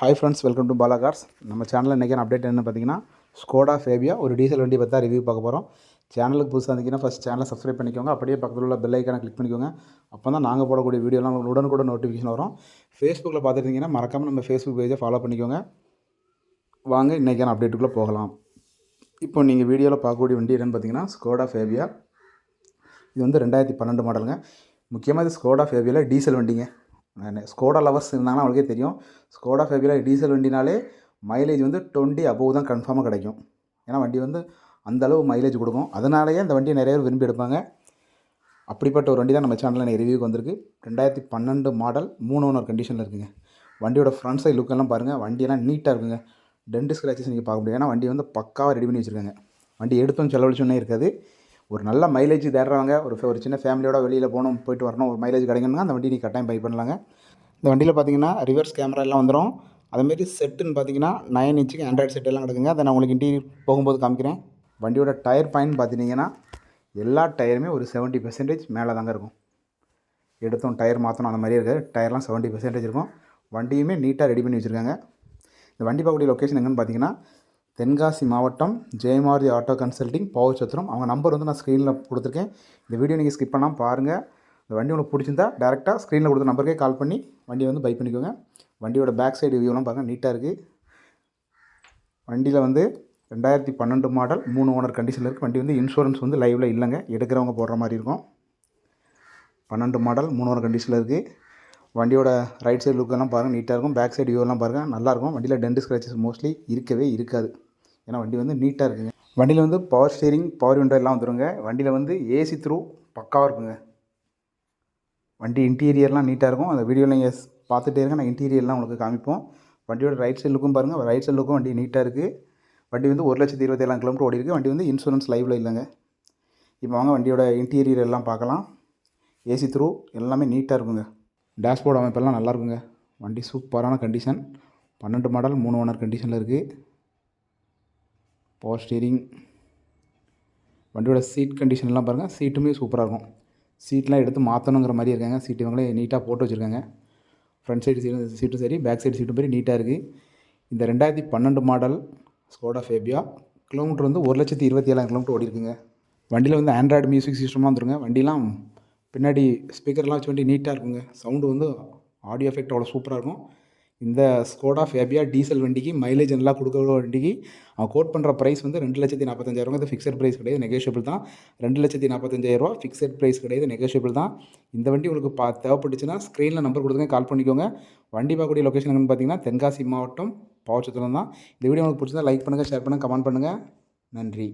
Hi friends welcome to Bala cars நம்ம சேனலில் இன்றைக்கி அப்டேட் என்ன பார்த்தீங்கன்னா ஸ்கோடா ஃபேபியா ஒரு டீசல் வண்டி பற்றி ரிவ்யூ பார்க்க போகிறோம் சேனலுக்கு புதுசாக இருந்தீங்கன்னா ஃபஸ்ட் சேனலை சப்ஸ்கிரைப் பண்ணிக்கோங்க. அப்படியே பக்கத்தில் உள்ள பெல் ஐக்கானை கிளிக் பண்ணிக்கோங்க. அப்போ தான் நாங்கள் போடக்கூடிய வீடியோலாம் உங்களுக்கு உடனுக்குடன் நோட்டிஃபிகேஷன் வரும். ஃபேஸ்புக்கில் பார்த்துருந்தீங்கன்னா மறக்காமல் நம்ம ஃபேஸ்புக் பேஜை ஃபாலோ பண்ணிக்கோங்க. வாங்க இன்றைக்கான அப்டேட்டுக்குள்ளே போகலாம். இப்போ நீங்கள் வீடியோவில் பார்க்கக்கூடிய வண்டி என்னென்னு பார்த்தீங்கன்னா ஸ்கோடா ஃபேபியா இது வந்து ரெண்டாயிரத்தி பன்னெண்டு மாடலுங்க முக்கியமாக இது ஸ்கோடா ஃபேபியாவில் டீசல் வண்டிங்க. ஸ்கோடா லவர்ஸ் இருந்தாங்கன்னா அவங்களுக்கே தெரியும். ஸ்கோடா ஃபேபியில் டீசல் வண்டினாலே மைலேஜ் வந்து டுவெண்ட்டி அபோவ் தான் கன்ஃபார்மாக கிடைக்கும். ஏன்னா வண்டி வந்து அந்த அளவு மைலேஜ் கொடுக்கும். அதனாலேயே அந்த வண்டியை நிறைய பேர் விரும்பி எடுப்பாங்க. அப்படிப்பட்ட ஒரு வண்டி தான் நம்ம சேனலில் எனக்கு ரிவ்யூக்கு வந்திருக்கு. ரெண்டாயிரத்தி பன்னெண்டு மாடல் மூணு ஓனர் கண்டிஷனில் இருக்குங்க. வண்டியோட ஃப்ரண்ட் சைட் லுக்கெல்லாம் பாருங்கள் வண்டியெல்லாம் நீட்டாக இருக்குங்க. டென்ட் ஸ்க்ராச்சஸ் நீங்கள் பார்க்க முடியும். ஏன்னா வண்டி வந்து பக்காவாக ரெடி பண்ணி வச்சுருக்காங்க. வண்டி எடுத்தோம் செலவழிச்சோன்னே இருக்காது. ஒரு நல்ல மைலேஜ் தேடுறவங்க ஒரு ஒரு சின்ன ஃபேமிலியோட வெளியில் போகணும் போயிட்டு வரணும் ஒரு மைலேஜ் கிடைக்கணும்னா அந்த வண்டி நீ கட்டாயம் பை பண்ணலாங்க. இந்த வண்டியில் பார்த்தீங்கன்னா ரிவர்ஸ் கேமரா எல்லாம் வந்துடும் அதேமாரி செட்டுன்னு பார்த்தீங்கன்னா நைன் இன்ச்சுக்கு ஆண்ட்ராய்டு செட் எல்லாம் கிடக்குங்க. அதை நான் உங்களுக்கு இன்டீரியர் போகும்போது காமிக்கிறேன். வண்டியோட டயர் பாயிண்ட் பார்த்தீங்கன்னா எல்லா டயருமே ஒரு செவன்ட்டி பெர்சன்டேஜ் மேலே தாங்க இருக்கும். எடுத்தோம் டயர் மாற்றணும் அந்த மாதிரி இருக்காது. டயர்லாம் செவன்ட்டி பெர்சன்டேஜ் இருக்கும். வண்டியுமே நீட்டாக ரெடி பண்ணி வச்சுருக்காங்க. இந்த வண்டி பார்க்கக்கூடிய லொக்கேஷன் எங்கன்னு பார்த்தீங்கன்னா தென்காசி மாவட்டம் ஜெயமாரதி ஆட்டோ கன்சல்ட்டிங் பவச்சத்திரம் அவங்க நம்பர் வந்து நான் ஸ்க்ரீனில் கொடுத்துருக்கேன். இந்த வீடியோ நீங்கள் ஸ்கிப் பண்ணால் பாருங்கள் இந்த வண்டி உங்களுக்கு பிடிச்சிருந்தா டேரெக்டாக ஸ்க்ரீனில் கொடுத்த நம்பருக்கே கால் பண்ணி வண்டியை வந்து பை பண்ணிக்கோங்க. வண்டியோட பேக் சைடு வியூலாம் பாருங்கள் நீட்டாக இருக்குது வண்டியில் வந்து ரெண்டாயிரத்தி பன்னெண்டு மாடல் மூணு ஓனர் கண்டிஷனில் இருக்குது வண்டி வந்து இன்சூரன்ஸ் வந்து லைவில் இல்லைங்க எடுக்கிறவங்க போடுற மாதிரி இருக்கும். பன்னெண்டு மாடல் மூணு ஓனர் கண்டிஷனில் இருக்குது வண்டியோட ரைட் சைடு லுக்கெல்லாம் பாருங்கள் நீட்டாக இருக்கும். பேக் சைடு வியூலாம் பாருங்கள் நல்லாயிருக்கும் வண்டியில் டென்ட் ஸ்க்ராச்சஸ் மோஸ்ட்லி இருக்கவே இருக்காது. ஏன்னா வண்டி வந்து நீட்டாக இருக்குங்க. வண்டியில் வந்து பவர் ஸ்டீரிங் பவர் விண்டோ எல்லாம் வந்துருங்க. வண்டியில் வந்து ஏசி த்ரூ பக்காவாக இருக்குங்க. வண்டி இன்டீரியர்லாம் நீட்டாக இருக்கும். அந்த வீடியோவில் நீங்கள் பார்த்துட்டே இருங்க. நான் இன்டீரியர்லாம் உங்களுக்கு காமிப்போம். வண்டியோட ரைட் சைடு லுக்கும் பாருங்கள் ரைட் சைடு லுக்கும் வண்டி நீட்டாக இருக்குது வண்டி வந்து ஒரு லட்சத்தி இருபத்தேழாம் கிலோமீட்டர் ஓடி இருக்குது வண்டி வந்து இன்சூரன்ஸ் லைவில் இல்லைங்க. இப்போ வாங்க வண்டியோட இன்டீரியர் எல்லாம் பார்க்கலாம். ஏசி த்ரூ எல்லாமே நீட்டாக இருக்குங்க. டேஷ்போர்டு அமைப்பெல்லாம் நல்லா இருக்குங்க. வண்டி சூப்பரான கண்டிஷன் பன்னெண்டு மாடல் மூணு ஓனர் கண்டிஷனில் இருக்குது பவர் ஸ்டீரிங் வண்டியோட சீட் கண்டிஷன்லாம் பாருங்கள் சீட்டுமே சூப்பராக இருக்கும். சீட்லாம் எடுத்து மாற்றணுங்கிற மாதிரி இருக்காங்க. சீட்டு இவங்களே நீட்டாக போட்டு வச்சுருக்காங்க. ஃப்ரண்ட் சைடு சீட்டு சீட்டும் சரி பேக் சைடு சீட்டும் சரி நீட்டாக இருக்குது இந்த ரெண்டாயிரத்தி பன்னெண்டு மாடல் ஸ்கோடா ஃபேபியா கிலோமீட்டர் வந்து ஒரு லட்சத்தி இருபத்தி ஏழாயிரம் கிலோமீட்டர் ஓடி இருக்குங்க. வண்டியில் வந்து ஆண்ட்ராய்டு மியூசிக் சிஸ்டமாக வந்துருங்க. வண்டிலாம் பின்னாடி ஸ்பீக்கர்லாம் வச்சு வண்டி நீட்டாக இருக்குங்க. சவுண்டு வந்து ஆடியோ எஃபெக்ட் அவ்வளோ சூப்பராக இருக்கும். இந்த ஸ்கோடா ஃபேபியா டீசல் வண்டிக்கு மைலேஜ் நல்லா கொடுக்குற வண்டிக்கு அவன் கோட் பண்ணுற ப்ரைஸ் வந்து ரெண்டு லட்சத்தி நாற்பத்தஞ்சாயிரம் இது ஃபிக்ஸட் ப்ரைஸ் கிடையாது நெகோஷியபிள் தான். ரெண்டு லட்சத்தி நாற்பத்தஞ்சாயிரரூவா ஃபிக்ஸட் ப்ரைஸ் கிடையாது நெகோஷியபிள் தான். இந்த வண்டி உங்களுக்கு பா தேவைப்பட்டுச்சுன்னா ஸ்க்ரீனில் நம்பர் கொடுத்துங்க கால் பண்ணிக்கோங்க. வண்டி பார்க்கக்கூடிய லொக்கேஷன் என்னென்னு பார்த்தீங்கன்னா தென்காசி மாவட்டம் பாவச்சத்துலம் தான். இந்த வீடியோ உங்களுக்கு பிடிச்சிருந்தா லைக் பண்ணுங்கள் ஷேர் பண்ணுங்கள் கமெண்ட் பண்ணுங்கள் நன்றி.